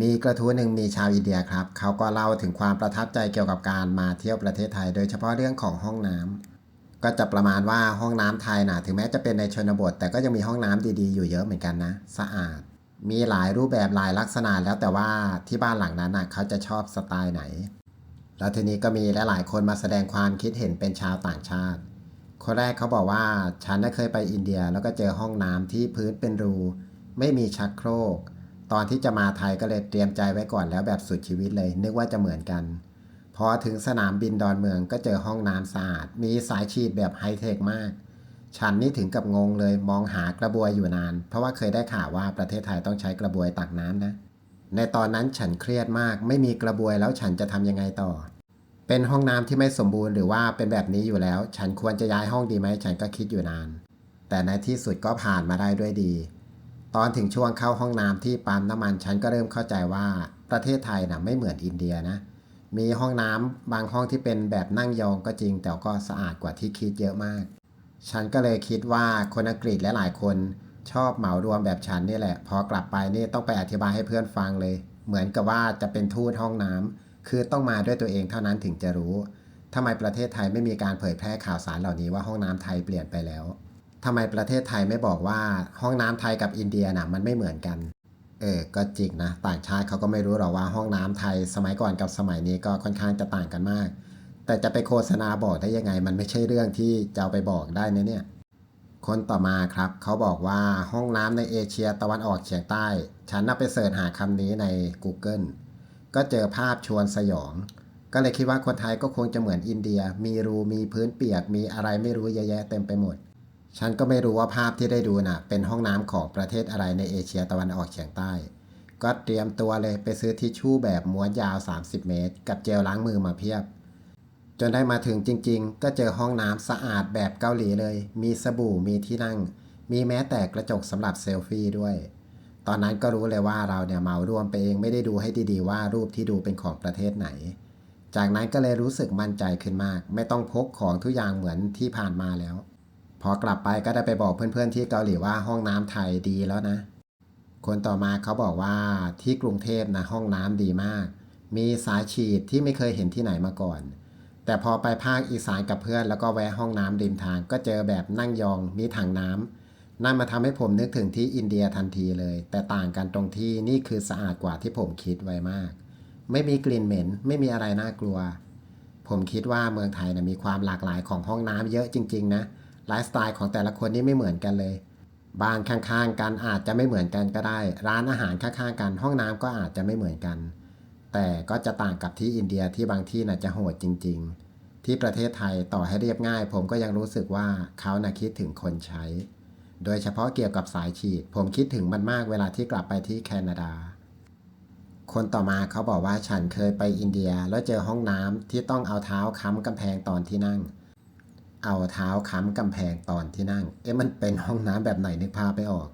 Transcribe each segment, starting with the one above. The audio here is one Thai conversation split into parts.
มีกระทู้หนึ่งมีชาวอินเดียครับ เขาก็เล่าถึงความประทับใจเกี่ยวกับการมาเที่ยวประเทศไทย โดยเฉพาะเรื่องของห้องน้ำก็จะประมาณว่าห้องน้ำไทยนะถึงแม้จะเป็นในชนบท แต่ก็ยังมีห้องน้ำดีๆอยู่เยอะเหมือนกันนะ สะอาด มีหลายรูปแบบหลายลักษณะแล้วแต่ว่าที่บ้านหลังนั้นนะเขาจะชอบสไตล์ไหน แล้วทีนี้ก็มีลหลายคนมาแสดงความคิดเห็นเป็นชาวต่างชาติคนแรกเขาบอกว่าฉันเคยไปอินเดียแล้วก็เจอห้องน้ำที่พื้นเป็นรู ไม่มีชักโครก ตอนที่จะมาไทยก็เลยเตรียมใจไว้ก่อนแล้วแบบสุดชีวิตเลย นึกว่าจะเหมือนกันพอถึงสนามบินดอนเมืองก็เจอห้องน้ำสะอาด มีสายฉีดแบบไฮเทคมาก ฉันนี่ถึงกับงงเลยมองหากระบวยอยู่นาน เพราะว่าเคยได้ข่าวว่าประเทศไทยต้องใช้กระบวยตักน้ำนะ ในตอนนั้นฉันเครียดมาก ไม่มีกระบวยแล้วฉันจะทำยังไงต่อ เป็นห้องน้ำที่ไม่สมบูรณ์หรือว่าเป็นแบบนี้อยู่แล้ว ฉันควรจะย้ายห้องดีไหมฉันก็คิดอยู่นาน แต่ในที่สุดก็ผ่านมาได้ด้วยดี ตอนถึงช่วงเข้าห้องน้ำที่ปั๊มน้ำมันฉันก็เริ่มเข้าใจว่าประเทศไทยนะไม่เหมือนอินเดียนะ มีห้องน้ำบางห้องที่เป็นแบบนั่งยองก็จริง แต่ก็สะอาดกว่าที่คิดเยอะมาก ฉันก็เลยคิดว่าคนอังกฤษและหลายคนชอบเหมารวมแบบฉันนี่แหละ พอกลับไปนี่ต้องไปอธิบายให้เพื่อนฟังเลย เหมือนกับว่าจะเป็นทูตห้องน้ำคือต้องมาด้วยตัวเองเท่านั้นถึงจะรู้ทำไมประเทศไทยไม่มีการเผยแพร่ข่าวสารเหล่านี้ว่าห้องน้ำไทยเปลี่ยนไปแล้ว ทำไมประเทศไทยไม่บอกว่าห้องน้ำไทยกับอินเดียน่ะมันไม่เหมือนกัน เออ ก็จริงนะ ต่างชาติเขาก็ไม่รู้หรอกว่าห้องน้ำไทยสมัยก่อนกับสมัยนี้ก็ค่อนข้างจะต่างกันมาก แต่จะไปโฆษณาบอกได้ยังไง มันไม่ใช่เรื่องที่จะเอาไปบอกได้นะเนี่ย คนต่อมาครับ เขาบอกว่าห้องน้ำในเอเชียตะวันออกเฉียงใต้ ฉันน่ะไปเสิร์ชหาคำนี้ใน Google ก็เจอภาพชวนสยอง ก็เลยคิดว่าคนไทยก็คงจะเหมือนอินเดีย มีรูมีพื้นเปียกมีอะไรไม่รู้เยอะแยะเต็มไปหมด ฉันก็ไม่รู้ว่าภาพที่ได้ดูน่ะ เป็นห้องน้ำของประเทศอะไรในเอเชียตะวันออกเฉียงใต้ ก็เตรียมตัวเลยไปซื้อทิชชู่แบบม้วนยาว 30 เมตร กับเจลล้างมือมาเพียบ จนได้มาถึงจริง ๆ ก็เจอห้องน้ำสะอาดแบบเกาหลีเลย มีสบู่มีที่นั่ง มีแม้แต่กระจกสำหรับเซลฟี่ด้วย ตอนนั้นก็รู้เลยว่าเราเนี่ยเมารวมไปเองไม่ได้ดูให้ดีๆว่ารูปที่ดูเป็นของประเทศไหน จากนั้นก็เลยรู้สึกมั่นใจขึ้นมาก ไม่ต้องพกของทุกอย่างเหมือนที่ผ่านมาแล้ว พอกลับไปก็ได้ไปบอกเพื่อนๆที่เกาหลีว่าห้องน้ำไทยดีแล้วนะ คนต่อมาเขาบอกว่าที่กรุงเทพนะห้องน้ำดีมาก มีสายฉีดที่ไม่เคยเห็นที่ไหนมาก่อน แต่พอไปภาคอีสานกับเพื่อนแล้วก็แวะห้องน้ำริมทาง ก็เจอแบบนั่งยองมีถังน้ำนั่นมาทำให้ผมนึกถึงที่อินเดียทันทีเลย แต่ต่างกันตรงที่นี่คือสะอาดกว่าที่ผมคิดไว้มาก ไม่มีกลิ่นเหม็น ไม่มีอะไรน่ากลัว ผมคิดว่าเมืองไทยนะมีความหลากหลายของห้องน้ำเยอะจริง ๆ นะ ลฟ์สไตล์ของแต่ละคนนี่ไม่เหมือนกันเลย บ้านข้างๆกันอาจจะไม่เหมือนกันก็ได้ ร้านอาหารข้างๆกัน ห้องน้ำก็อาจจะไม่เหมือนกัน แต่ก็จะต่างกับที่อินเดียที่บางที่น่ะจะโหดจริง ๆ ที่ประเทศไทยต่อให้เรียบง่าย ผมก็ยังรู้สึกว่าเขาน่ะคิดถึงคนใช้ โดยเฉพาะเกี่ยวกับสายฉีด ผมคิดถึงมันมากเวลาที่กลับไปที่แคนาดาคนต่อมาเขาบอกว่าฉันเคยไปอินเดียแล้วเจอห้องน้ำที่ต้องเอาเท้าค้ำกำแพงตอนที่นั่ง เอาเท้าค้ำกำแพงตอนที่นั่ง เอ๊ะมันเป็นห้องน้ำแบบไหนนึกภาพไม่ออก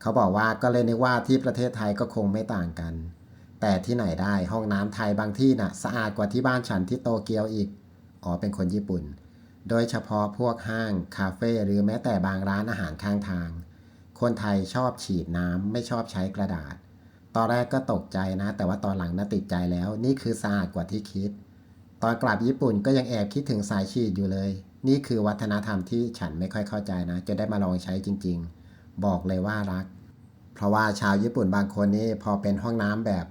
เขาบอกว่าก็เลยนึกว่าที่ประเทศไทยก็คงไม่ต่างกัน แต่ที่ไหนได้ห้องน้ำไทยบางที่น่ะสะอาดกว่าที่บ้านฉันที่โตเกียวอีก อ๋อเป็นคนญี่ปุ่น โดยเฉพาะพวกห้าง คาเฟ่หรือแม้แต่บางร้านอาหารข้างทาง คนไทยชอบฉีดน้ำไม่ชอบใช้กระดาษ ตอนแรกก็ตกใจนะ แต่ว่าตอนหลังน่าติดใจแล้ว นี่คือสะอาดกว่าที่คิด ตอนกลับญี่ปุ่นก็ยังแอบคิดถึงสายฉีดอยู่เลย นี่คือวัฒนธรรมที่ฉันไม่ค่อยเข้าใจนะ จะได้มาลองใช้จริง ๆ บอกเลยว่ารัก เพราะว่าชาวญี่ปุ่นบางคนนี่พอเป็นห้องน้ำแบบ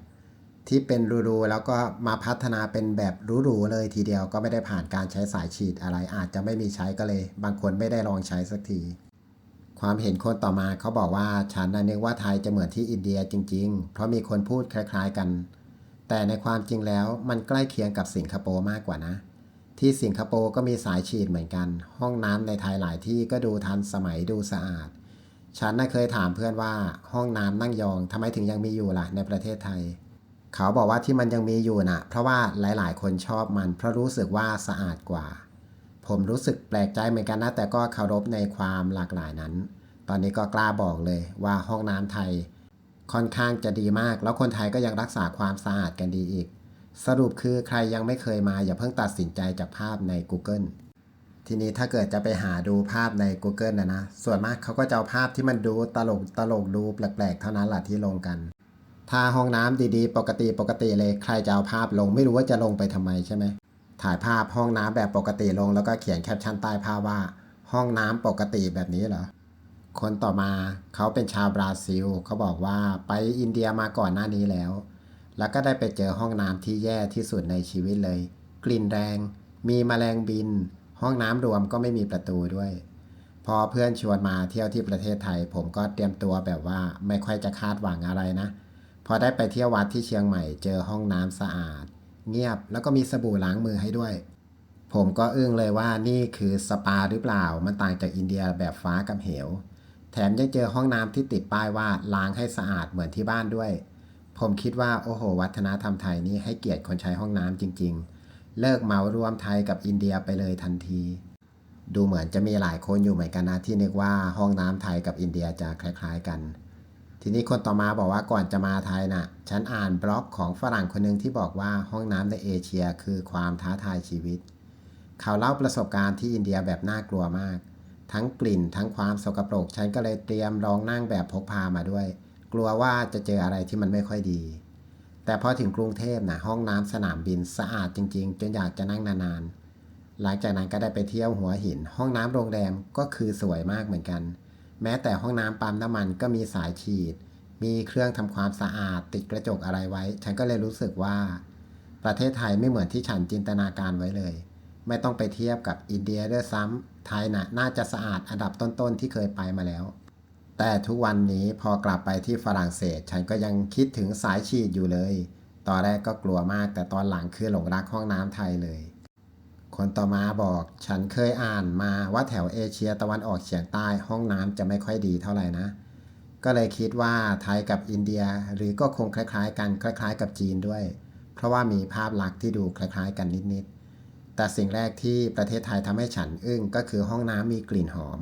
ที่เป็นรูๆแล้วก็มาพัฒนาเป็นแบบหรูๆเลยทีเดียวก็ไม่ได้ผ่านการใช้สายฉีดอะไรอาจจะไม่มีใช้ก็เลย บางคนไม่ได้ลองใช้สักที ความเห็นคนต่อมาเขาบอกว่าฉันน่ะนึกว่าไทยจะเหมือนที่อินเดียจริง ๆ เพราะมีคนพูดคล้าย ๆกัน แต่ในความจริงแล้วมันใกล้เคียงกับสิงคโปร์มากกว่านะ ที่สิงคโปร์ก็มีสายฉีดเหมือนกัน ห้องน้ำในไทยหลายที่ก็ดูทันสมัยดูสะอาด ฉันน่ะเคยถามเพื่อนว่าห้องน้ำนั่งยองทำไมถึงยังมีอยู่ล่ะในประเทศไทย เขาบอกว่าที่มันยังมีอยู่น่ะ เพราะว่าหลายๆ คนชอบมัน เพราะรู้สึกว่าสะอาดกว่า ผมรู้สึกแปลกใจเหมือนกันนะแต่ก็เคารพในความหลากหลายนั้น ตอนนี้ก็กล้าบอกเลยว่าห้องน้ำไทย ค่อนข้างจะดีมาก แล้วคนไทยก็ยังรักษาความสะอาดกันดีอีก สรุปคือใครยังไม่เคยมาอย่าเพิ่งตัดสินใจจากภาพใน Google ทีนี้ถ้าเกิดจะไปหาดูภาพใน Google นะนะ ส่วนมากเขาก็จะเอาภาพที่มันดูตลกตลกดูแปลกๆ เท่านั้นแหละที่ลงกัน ถ้าห้องน้ำดีๆ ปกติปกติเลยใครจะเอาภาพลงไม่รู้ว่าจะลงไปทำไมใช่ไหมถ่ายภาพห้องน้ำแบบปกติลงแล้วก็เขียนแคปชั่นใต้ภาพว่า ห้องน้ำปกติแบบนี้เหรอคนต่อมาเขาเป็นชาวบราซิลเขาบอกว่าไปอินเดียมาก่อนหน้านี้แล้ว แล้วก็ได้ไปเจอห้องน้ำที่แย่ที่สุดในชีวิตเลย กลิ่นแรง มีแมลงบิน ห้องน้ำรวมก็ไม่มีประตูด้วย พอเพื่อนชวนมาเที่ยวที่ประเทศไทย ผมก็เตรียมตัวแบบว่าไม่ค่อยจะคาดหวังอะไรนะ พอได้ไปเที่ยววัดที่เชียงใหม่ เจอห้องน้ำสะอาด เงียบแล้วก็มีสบู่ล้างมือให้ด้วย ผมก็อึ้งเลยว่านี่คือสปาหรือเปล่า มันต่างจากอินเดียแบบฟ้ากับเหว แถมยังเจอห้องน้ำที่ติดป้ายว่าล้างให้สะอาดเหมือนที่บ้านด้วย ผมคิดว่าโอ้โห วัฒนธรรมไทยนี่ให้เกียรติคนใช้ห้องน้ำจริง ๆ เลิกเหมารวมไทยกับอินเดียไปเลยทันที ดูเหมือนจะมีหลายคนอยู่เหมือนกันนะที่นึกว่าห้องน้ำไทยกับอินเดียจะคล้าย ๆกัน ทีนี้คนต่อมาบอกว่าก่อนจะมาไทยน่ะฉันอ่านบล็อกของฝรั่งคนหนึ่งที่บอกว่าห้องน้ำในเอเชียคือความท้าทายชีวิต เขาเล่าประสบการณ์ที่อินเดียแบบน่ากลัวมาก ทั้งกลิ่นทั้งความสกปรกฉันก็เลยเตรียมรองนั่งแบบพกพามาด้วย กลัวว่าจะเจออะไรที่มันไม่ค่อยดี แต่พอถึงกรุงเทพนะห้องน้ำสนามบินสะอาดจริง ๆ จนอยากจะนั่งนานๆ หลังจากนั้นก็ได้ไปเที่ยวหัวหิน ห้องน้ำโรงแรมก็คือสวยมากเหมือนกัน แม้แต่ห้องน้ำปั๊มน้ำมันก็มีสายฉีด มีเครื่องทำความสะอาดติดกระจกอะไรไว้ ฉันก็เลยรู้สึกว่า ประเทศไทยไม่เหมือนที่ฉันจินตนาการไว้เลย ไม่ต้องไปเทียบกับอินเดียด้วยซ้ำไทยน่ะน่าจะสะอาดอันดับต้นๆที่เคยไปมาแล้ว แต่ทุกวันนี้พอกลับไปที่ฝรั่งเศส ฉันก็ยังคิดถึงสายฉีดอยู่เลย ตอนแรกก็กลัวมากแต่ตอนหลังคือหลงรักห้องน้ำไทยเลย คนต่อมาบอก ฉันเคยอ่านมาว่าแถวเอเชียตะวันออกเฉียงใต้ห้องน้ำจะไม่ค่อยดีเท่าไหร่นะ ก็เลยคิดว่าไทยกับอินเดียหรือก็คงคล้ายๆ กันคล้ายๆ กับจีนด้วย เพราะว่ามีภาพลักษณ์ที่ดูคล้ายๆ กันนิดๆแต่สิ่งแรกที่ประเทศไทยทำให้ฉันอึ้งก็คือห้องน้ำมีกลิ่นหอม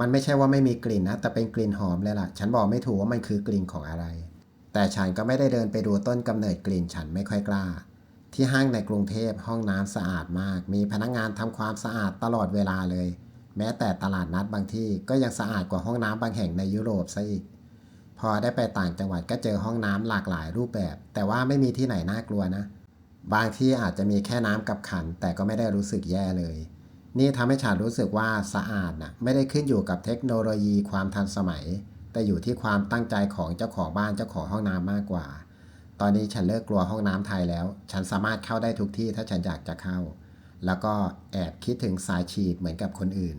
มันไม่ใช่ว่าไม่มีกลิ่นนะ แต่เป็นกลิ่นหอมเลยล่ะ ฉันบอกไม่ถูกว่ามันคือกลิ่นของอะไร แต่ฉันก็ไม่ได้เดินไปดูต้นกำเนิดกลิ่นฉันไม่ค่อยกล้า ที่ห้างในกรุงเทพห้องน้ำสะอาดมาก มีพนักงานทำความสะอาดตลอดเวลาเลย แม้แต่ตลาดนัดบางที่ก็ยังสะอาดกว่าห้องน้ำบางแห่งในยุโรปซะอีก พอได้ไปต่างจังหวัดก็เจอห้องน้ำหลากหลายรูปแบบ แต่ว่าไม่มีที่ไหนน่ากลัวนะ บางที่อาจจะมีแค่น้ำกับขัน แต่ก็ไม่ได้รู้สึกแย่เลย นี่ทำให้ฉันรู้สึกว่าสะอาดนะไม่ได้ขึ้นอยู่กับเทคโนโลยีความทันสมัย แต่อยู่ที่ความตั้งใจของเจ้าของบ้านเจ้าของห้องน้ำมากกว่า ตอนนี้ฉันเลิกกลัวห้องน้ำไทยแล้ว ฉันสามารถเข้าได้ทุกที่ถ้าฉันอยากจะเข้า แล้วก็แอบคิดถึงสายฉีดเหมือนกับคนอื่น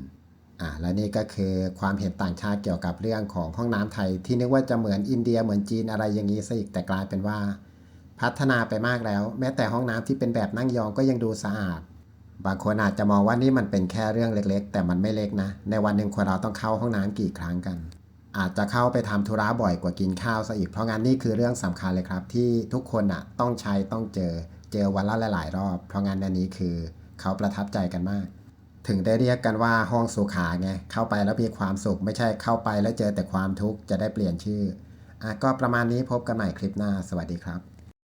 อ่าและนี่ก็คือความเห็นต่างชาติเกี่ยวกับเรื่องของห้องน้ำไทย ที่นึกว่าจะเหมือนอินเดียเหมือนจีนอะไรอย่างนี้ซะอีกแต่กลายเป็นว่า พัฒนาไปมากแล้ว แม้แต่ห้องน้ำที่เป็นแบบนั่งยองก็ยังดูสะอาด บางคนอาจจะมองว่านี่มันเป็นแค่เรื่องเล็กๆ แต่มันไม่เล็กนะ ในวันหนึ่งคนเราต้องเข้าห้องน้ำกี่ครั้งกัน อาจจะเข้าไปทำธุระบ่อยกว่ากินข้าวซะอีก เพราะงั้นนี่คือเรื่องสำคัญเลยครับ ที่ทุกคนอะต้องใช้ต้องเจอ เจอวันละหลาย ๆ รอบ เพราะงั้นอันนี้คือเขาประทับใจกันมาก ถึงได้เรียกกันว่าห้องสุขาไง เข้าไปแล้วมีความสุข ไม่ใช่เข้าไปแล้วเจอแต่ความทุกข์จะได้เปลี่ยนชื่ออะก็ประมาณนี้พบกันใหม่คลิปหน้า สวัสดีครับ